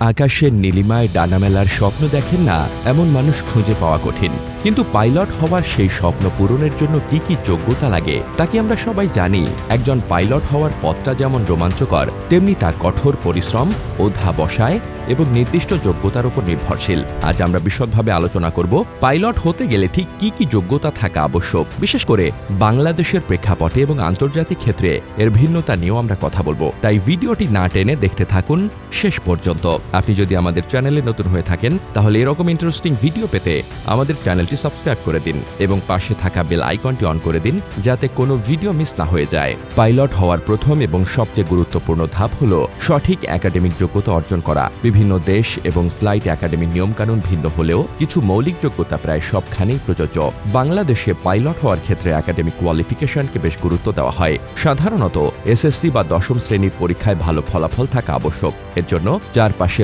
আকাশের নীলিমায় ডানা মেলার স্বপ্ন দেখেন না এমন মানুষ খুঁজে পাওয়া কঠিন। কিন্তু পাইলট হওয়ার সেই স্বপ্ন পূরণের জন্য কি কি যোগ্যতা লাগে, তা কি আমরা সবাই জানি। একজন পাইলট হওয়ার পথটা যেমন রোমাঞ্চকর, তেমনি তা কঠোর পরিশ্রম, ওধা বসায় এবং নির্দিষ্ট যোগ্যতার উপর নির্ভরশীল। আজ আমরা বিশদভাবে আলোচনা করব পাইলট হতে গেলে ঠিক কি কি যোগ্যতা থাকা আবশ্যক। বিশেষ করে বাংলাদেশের প্রেক্ষাপটে এবং আন্তর্জাতিক ক্ষেত্রে এর ভিন্নতা নিয়েও আমরা কথা বলব। তাই ভিডিওটি না টেনে দেখতে থাকুন শেষ পর্যন্ত। আপনি যদি আমাদের চ্যানেলে নতুন হয়ে থাকেন, তাহলে এরকম ইন্টারেস্টিং ভিডিও পেতে আমাদের চ্যানেলটি সাবস্ক্রাইব করে দিন এবং পাশে থাকা বেল আইকনটি অন করে দিন, যাতে কোনো ভিডিও মিস না হয়ে যায়। পাইলট হওয়ার প্রথম এবং সবচেয়ে গুরুত্বপূর্ণ ধাপ হল সঠিক একাডেমিক যোগ্যতা অর্জন করা। বিভিন্ন দেশ এবং ফ্লাইট একাডেমির নিয়মকানুন ভিন্ন হলেও কিছু মৌলিক যোগ্যতা প্রায় সবখানেই প্রযোজ্য। বাংলাদেশে পাইলট হওয়ার ক্ষেত্রে একাডেমিক কোয়ালিফিকেশনকে বেশ গুরুত্ব দেওয়া হয়। সাধারণত এসএসসি বা দশম শ্রেণির পরীক্ষায় ভালো ফলাফল থাকা আবশ্যক। এর জন্য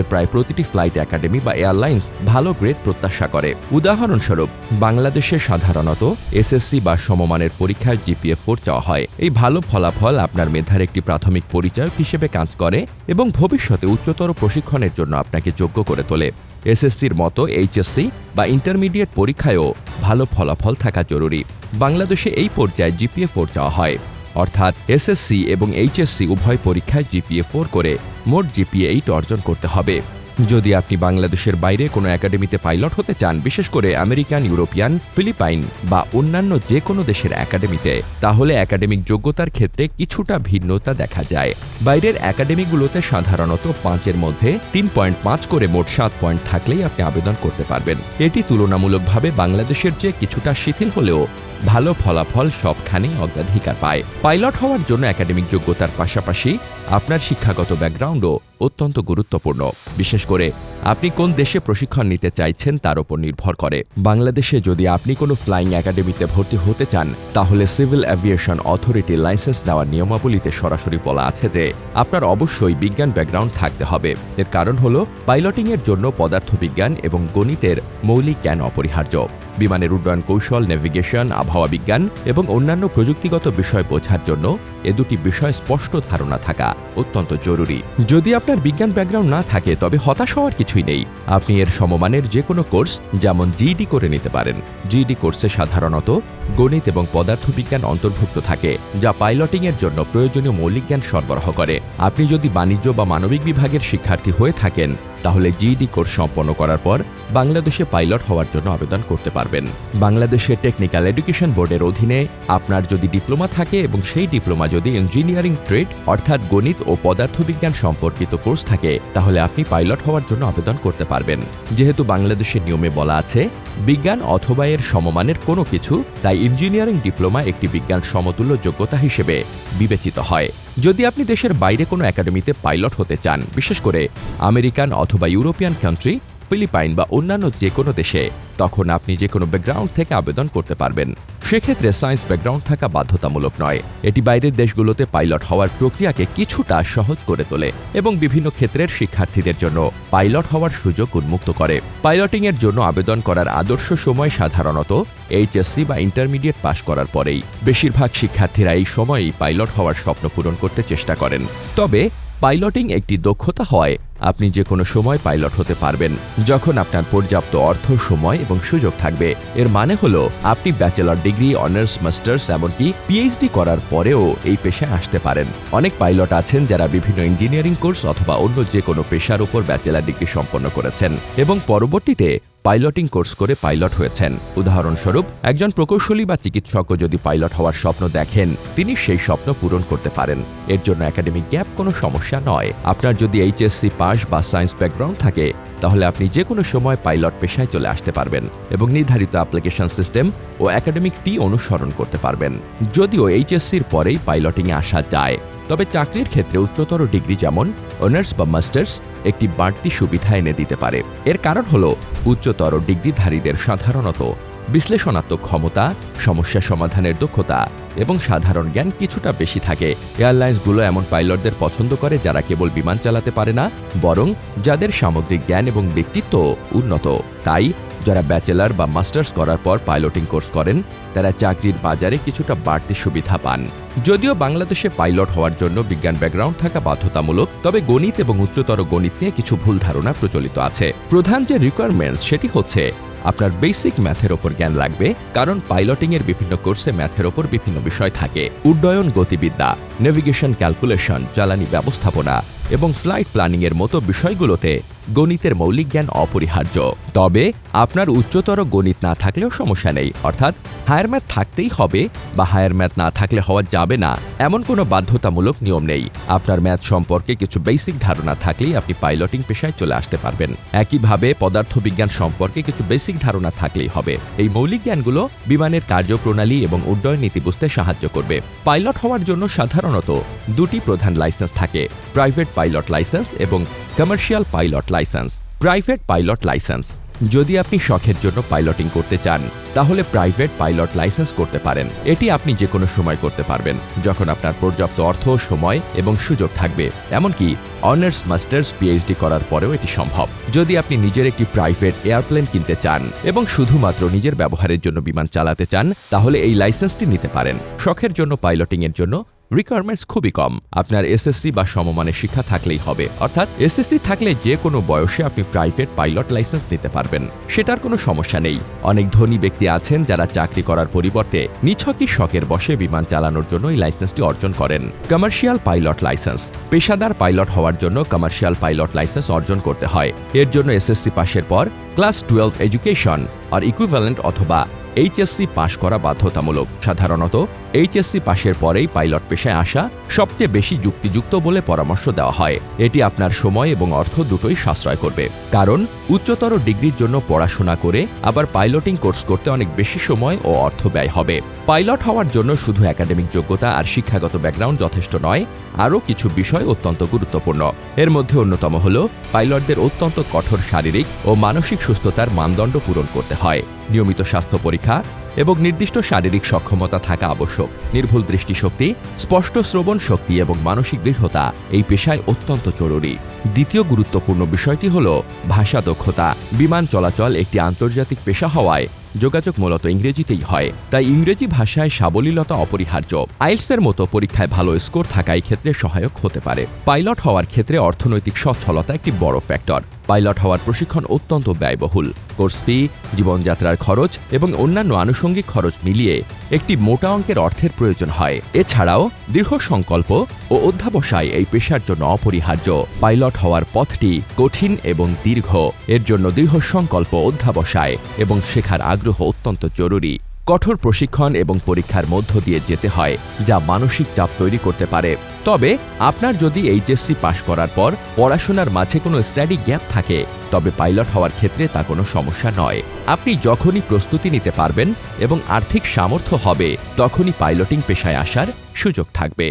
চারপাশের প্রায় প্রতিটি ফ্লাইট একাডেমি বা এয়ারলাইন্স ভালো গ্রেড প্রত্যাশা করে। উদাহরণস্বরূপ, বাংলাদেশে সাধারণত এসএসসি বা সমমানের পরীক্ষায় জিপিএ ফোর চাওয়া হয়। এই ভালো ফলাফল আপনার মেধার একটি প্রাথমিক পরিচয় হিসেবে কাজ করে এবং ভবিষ্যতে উচ্চতর প্রশিক্ষণের জন্য আপনাকে যোগ্য করে তোলে। এসএসসির মতো এইচএসসি বা ইন্টারমিডিয়েট পরীক্ষায়ও ভালো ফলাফল থাকা জরুরি। বাংলাদেশে এই পর্যায়ে জিপিএ ফোর চাওয়া হয়। অর্থাৎ এসএসসি এবং এইচএসসি উভয় পরীক্ষায় জিপিএ ফোর করে মোট জিপিএ এইট অর্জন করতে হবে। যদি আপনি বাংলাদেশের বাইরে কোনো একাডেমিতে পাইলট হতে চান, বিশেষ করে আমেরিকান, ইউরোপিয়ান, ফিলিপাইন বা অন্যান্য যে কোনো দেশের একাডেমিতে, তাহলে একাডেমিক যোগ্যতার ক্ষেত্রে কিছুটা ভিন্নতা দেখা যায়। বাইরের একাডেমিগুলোতে সাধারণত পাঁচের মধ্যে তিন পয়েন্ট পাঁচ করে মোট সাত পয়েন্ট থাকলেই আপনি আবেদন করতে পারবেন। এটি তুলনামূলকভাবে বাংলাদেশের চেয়ে কিছুটা শিথিল হলেও ভালো ফলাফল সবখানেই অগ্রাধিকার পায়। পাইলট হওয়ার জন্য একাডেমিক যোগ্যতার পাশাপাশি আপনার শিক্ষাগত ব্যাকগ্রাউন্ডও অত্যন্ত গুরুত্বপূর্ণ। বিশেষ করে আপনি কোন দেশে প্রশিক্ষণ নিতে চাইছেন তার উপর নির্ভর করে। বাংলাদেশে যদি আপনি কোনো ফ্লাইং একাডেমিতে ভর্তি হতে চান, তাহলে সিভিল অ্যাভিয়েশন অথরিটি লাইসেন্স দেওয়ার নিয়মাবলীতে সরাসরি বলা আছে যে আপনার অবশ্যই বিজ্ঞান ব্যাকগ্রাউন্ড থাকতে হবে। এর কারণ হল, পাইলটিংয়ের জন্য পদার্থবিজ্ঞান এবং গণিতের মৌলিক জ্ঞান অপরিহার্য। বিমানের উড্ডয়ন কৌশল নেভিগেশন আবহাওয়া বিজ্ঞান এবং অন্যান্য প্রযুক্তিগত বিষয় বোঝার জন্য এ দুটি বিষয় স্পষ্ট ধারণা থাকা অত্যন্ত জরুরি। যদি আপনার বিজ্ঞান ব্যাকগ্রাউন্ড না থাকে, তবে হতাশ হওয়ার কিছুই নেই। আপনি এর সমমানের যে কোনো কোর্স, যেমন জিডি করে নিতে পারেন। জিডি কোর্সে সাধারণত গণিত এবং পদার্থবিজ্ঞান অন্তর্ভুক্ত থাকে, যা পাইলটিংয়ের জন্য প্রয়োজনীয় মৌলিক জ্ঞান সরবরাহ করে। আপনি যদি বাণিজ্য বা মানবিক বিভাগের শিক্ষার্থী হয়ে থাকেন তাহলে জিডি কোর্স সম্পন্ন করার পর বাংলাদেশে পাইলট হওয়ার জন্য আবেদন করতে পারবেন। বাংলাদেশের টেকনিক্যাল এডুকেশন বোর্ডের অধীনে আপনার যদি ডিপ্লোমা থাকে এবং সেই ডিপ্লোমা যদি ইঞ্জিনিয়ারিং ট্রেড অর্থাৎ গণিত ও পদার্থবিজ্ঞান সম্পর্কিত কোর্স থাকে, তাহলে আপনি পাইলট হওয়ার জন্য আবেদন করতে পারবেন। যেহেতু বাংলাদেশের নিয়মে বলা আছে, বিজ্ঞান অথবা এর সমমানের কোনো কিছু, তাই ইঞ্জিনিয়ারিং ডিপ্লোমা একটি বিজ্ঞান সমতুল্য যোগ্যতা হিসেবে বিবেচিত হয়। যদি আপনি দেশের বাইরে কোনো একাডেমিতে পাইলট হতে চান, বিশেষ করে আমেরিকান অথবা ইউরোপিয়ান কান্ট্রি ফিলিপাইন বা অন্যান্য যে কোনো দেশে, তখন আপনি যে কোনো ব্যাকগ্রাউন্ড থেকে আবেদন করতে পারবেন। সেক্ষেত্রে সায়েন্স ব্যাকগ্রাউন্ড থাকা বাধ্যতামূলক নয়। এটি বাইরের দেশগুলোতে পাইলট হওয়ার প্রক্রিয়াকে কিছুটা সহজ করে তোলে এবং বিভিন্ন ক্ষেত্রের শিক্ষার্থীদের জন্য পাইলট হওয়ার সুযোগ উন্মুক্ত করে। পাইলটিংয়ের জন্য আবেদন করার আদর্শ সময় সাধারণত এইচএসসি বা ইন্টারমিডিয়েট পাশ করার পরেই। বেশিরভাগ শিক্ষার্থীরা এই সময়েই পাইলট হওয়ার স্বপ্ন পূরণ করতে চেষ্টা করেন। তবে পাইলটিং একটি দক্ষতা হয়। আপনি যে কোনো সময় পাইলট হতে পারবেন। যখন আপনার পর্যাপ্ত অর্থ, সময় এবং সুযোগ থাকবে, এর মানে হলো আপনি ব্যাচেলর ডিগ্রি, অনার্স, মাস্টার্স এমনকি পিএইচডি করার পরেও এই পেশায় আসতে পারেন। অনেক পাইলট আছেন যারা বিভিন্ন ইঞ্জিনিয়ারিং কোর্স অথবা অন্য যে কোনো পেশার উপর ব্যাচেলার ডিগ্রি সম্পন্ন করেছেন এবং পরবর্তীতে পাইলটিং কোর্স করে পাইলট হয়েছেন। উদাহরণস্বরূপ, একজন প্রকৌশলী বা চিকিৎসকও যদি পাইলট হওয়ার স্বপ্ন দেখেন, তিনি সেই স্বপ্ন পূরণ করতে পারেন। এর জন্য একাডেমিক গ্যাপ কোনো সমস্যা নয়। আপনার যদি এইচএসসি পাস বা সায়েন্স ব্যাকগ্রাউন্ড থাকে, তাহলে আপনি যে কোনো সময় পাইলট পেশায় চলে আসতে পারবেন এবং নির্ধারিত অ্যাপ্লিকেশন সিস্টেম ও একাডেমিক ফি অনুসরণ করতে পারবেন। যদিও এইচএসসির পরেই পাইলটিংয়ে আসা যায়। তবে চাকরির ক্ষেত্রে উচ্চতর ডিগ্রি যেমন অনার্স বা মাস্টার্স একটি বাড়তি সুবিধা এনে দিতে পারে। এর কারণ হল উচ্চতর ডিগ্রিধারীদের সাধারণত বিশ্লেষণাত্মক ক্ষমতা, সমস্যা সমাধানের দক্ষতা এবং সাধারণ জ্ঞান কিছুটা বেশি থাকে। এয়ারলাইন্সগুলো এমন পাইলটদের পছন্দ করে যারা কেবল বিমান চালাতে পারে না, বরং যাদের সামগ্রিক জ্ঞান এবং ব্যক্তিত্ব উন্নত। তাই যারা ব্যাচেলার বা মাস্টার্স করার পর পাইলটিং কোর্স করেন, তারা চাকরির বাজারে কিছুটা বাড়তি সুবিধা পান। যদিও বাংলাদেশে পাইলট হওয়ার জন্য বিজ্ঞান ব্যাকগ্রাউন্ড থাকা বাধ্যতামূলক, তবে গণিত এবং উচ্চতর গণিত নিয়ে কিছু ভুল ধারণা প্রচলিত আছে। প্রধান যে রিকোয়ারমেন্টস সেটি হচ্ছে আপনার বেসিক ম্যাথের ওপর জ্ঞান লাগবে, কারণ পাইলটিং এর বিভিন্ন কোর্সে ম্যাথের ওপর বিভিন্ন বিষয় থাকে। উড্ডয়ন গতিবিদ্যা নেভিগেশন ক্যালকুলেশন জ্বালানি ব্যবস্থাপনা এবং ফ্লাইট প্ল্যানিং এর মতো বিষয়গুলোতে গণিতের মৌলিক জ্ঞান অপরিহার্য। তবে, আপনার উচ্চতর গণিত না থাকলেও সমস্যা নেই। অর্থাৎ হায়ার ম্যাথ থাকতেই হবে বা হায়ার ম্যাথ না থাকলে হওয়া যাবে না, এমন কোনো বাধ্যতামূলক নিয়ম নেই। আপনার ম্যাথ সম্পর্কে কিছু বেসিক ধারণা থাকলেই আপনি পাইলটিং পেশায় চলে আসতে পারবেন। একইভাবে, পদার্থবিজ্ঞান সম্পর্কে কিছু বেসিক ধারণা থাকলেই হবে। এই মৌলিক জ্ঞানগুলো বিমানের কার্যপ্রণালী এবং উড্ডয়ন নীতি বুঝতে সাহায্য করবে। পাইলট হওয়ার জন্য সাধারণত দুটি প্রধান লাইসেন্স থাকে প্রাইভেট পাইলট লাইসেন্স এবং commercial pilot licence private pilot licence যদি আপনি শখের জন্য পাইলটিং করতে চান, তাহলে প্রাইভেট পাইলট লাইসেন্স করতে পারেন। এটি আপনি যে কোনো সময় করতে পারবেন, যখন আপনার পর্যাপ্ত অর্থ, সময় এবং সুযোগ থাকবে। এমনকি অনার্স মাস্টার্স পিএইচডি করার পরেও এটি সম্ভব। যদি আপনি নিজের একটি প্রাইভেট এয়ারপ্লেন কিনতে চান এবং শুধুমাত্র নিজের ব্যবহারের জন্য বিমান চালাতে চান, তাহলে এই লাইসেন্সটি নিতে পারেন। শখের জন্য পাইলটিং এর জন্য রিকোয়ারমেন্টস খুবই কম। আপনার এসএসসি বা সমমানের শিক্ষা থাকলেই হবে। অর্থাৎ এসএসসি থাকলে যে কোনো বয়সে আপনি প্রাইভেট পাইলট লাইসেন্স নিতে পারবেন। সেটার কোনো সমস্যা নেই। অনেক ধনী ব্যক্তি আছেন যারা চাকরি করার পরিবর্তে নিছকই শখের বসে বিমান চালানোর জন্য এই লাইসেন্সটি অর্জন করেন। কমার্শিয়াল পাইলট লাইসেন্স পেশাদার পাইলট হওয়ার জন্য কমার্শিয়াল পাইলট লাইসেন্স অর্জন করতে হয়। এর জন্য এসএসসি পাশের পর ক্লাস টুয়েলভ এডুকেশন আর ইকুইভ্যালেন্ট অথবা এইচএসসি পাশ করা বাধ্যতামূলক। সাধারণত এইচএসসি পাশের পরেই পাইলট পেশায় আসা সবচেয়ে বেশি যুক্তিযুক্ত বলে পরামর্শ দেওয়া হয়। এটি আপনার সময় এবং অর্থ দুটোই সাশ্রয় করবে। কারণ, উচ্চতর ডিগ্রির জন্য পড়াশোনা করে আবার পাইলটিং কোর্স করতে অনেক বেশি সময় ও অর্থ ব্যয় হবে। পাইলট হওয়ার জন্য শুধু একাডেমিক যোগ্যতা আর শিক্ষাগত ব্যাকগ্রাউন্ড যথেষ্ট নয়, আরও কিছু বিষয় অত্যন্ত গুরুত্বপূর্ণ। এর মধ্যে অন্যতম হল, পাইলটদের অত্যন্ত কঠোর শারীরিক ও মানসিক সুস্থতার মানদণ্ড পূরণ করতে হয়। নিয়মিত স্বাস্থ্য পরীক্ষা এবং নির্দিষ্ট শারীরিক সক্ষমতা থাকা আবশ্যক। নির্ভুল দৃষ্টিশক্তি, স্পষ্ট শ্রবণ শক্তি এবং মানসিক দৃঢ়তা এই পেশায় অত্যন্ত জরুরি। দ্বিতীয় গুরুত্বপূর্ণ বিষয়টি হল ভাষা দক্ষতা। বিমান চলাচল একটি আন্তর্জাতিক পেশা হওয়ায় যোগাযোগ মূলত ইংরেজিতেই হয়। তাই ইংরেজি ভাষায় সাবলীলতা অপরিহার্য। আইলসের মতো পরীক্ষায় ভালো স্কোর থাকা এই ক্ষেত্রে সহায়ক হতে পারে। পাইলট হওয়ার ক্ষেত্রে অর্থনৈতিক সচ্ছলতা একটি বড় ফ্যাক্টর। পাইলট হওয়ার প্রশিক্ষণ অত্যন্ত ব্যয়বহুল। কোর্স ফি, জীবনযাত্রার খরচ এবং অন্যান্য আনুষঙ্গিক খরচ মিলিয়ে একটি মোটা অঙ্কের অর্থের প্রয়োজন হয়। এছাড়াও দৃঢ় সংকল্প ও অধ্যাবসায় এই পেশার জন্য অপরিহার্য। পাইলট হওয়ার পথটি কঠিন এবং দীর্ঘ। এর জন্য দৃঢ় সংকল্প অধ্যাবসায় এবং শেখার আগ্রহ অত্যন্ত জরুরি। কঠোর প্রশিক্ষণ এবং পরীক্ষার মধ্য দিয়ে যেতে হয়, যা মানসিক চাপ তৈরি করতে পারে। তবে, আপনার যদি এইচএসসি পাশ করার পর পড়াশোনার মাঝে কোনো স্টাডি গ্যাপ থাকে, তবে পাইলট হওয়ার ক্ষেত্রে তা কোনো সমস্যা নয়। আপনি যখনই প্রস্তুতি নিতে পারবেন এবং আর্থিক সামর্থ্য হবে, তখনই পাইলটিং পেশায় আসার সুযোগ থাকবে।